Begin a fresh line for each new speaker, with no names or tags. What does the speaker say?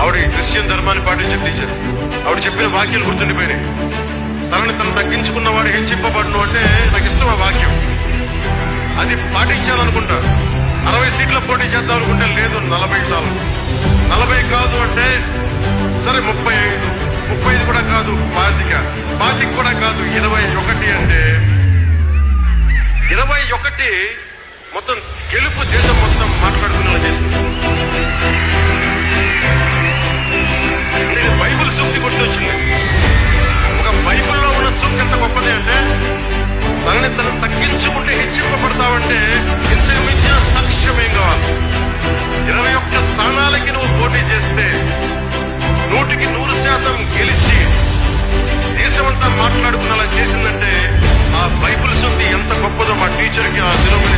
ఆవిడ క్రిస్టియన్ ధర్మాన్ని పాటించిన టీచర్. ఆవిడ చెప్పిన వాక్యాలు గుర్తుండిపోయినాయి. తనని తను తగ్గించుకున్నవాడు హెచ్చింపబడును అంటే నాకు ఇష్టం ఆ వాక్యం. అది పాటించాలనుకుంటా. అరవై సీట్ల పోటీ చేద్దాం అనుకుంటే లేదు నలభై చాలు. నలభై కాదు అంటే సరే ముప్పై ఐదు. ముప్పై ఐదు కూడా కాదు పాతిక. పాతిక కూడా కాదు ఇరవై ఒకటి అంటే ఇరవై ఒకటి మొత్తం గెలుపు future. Yeah,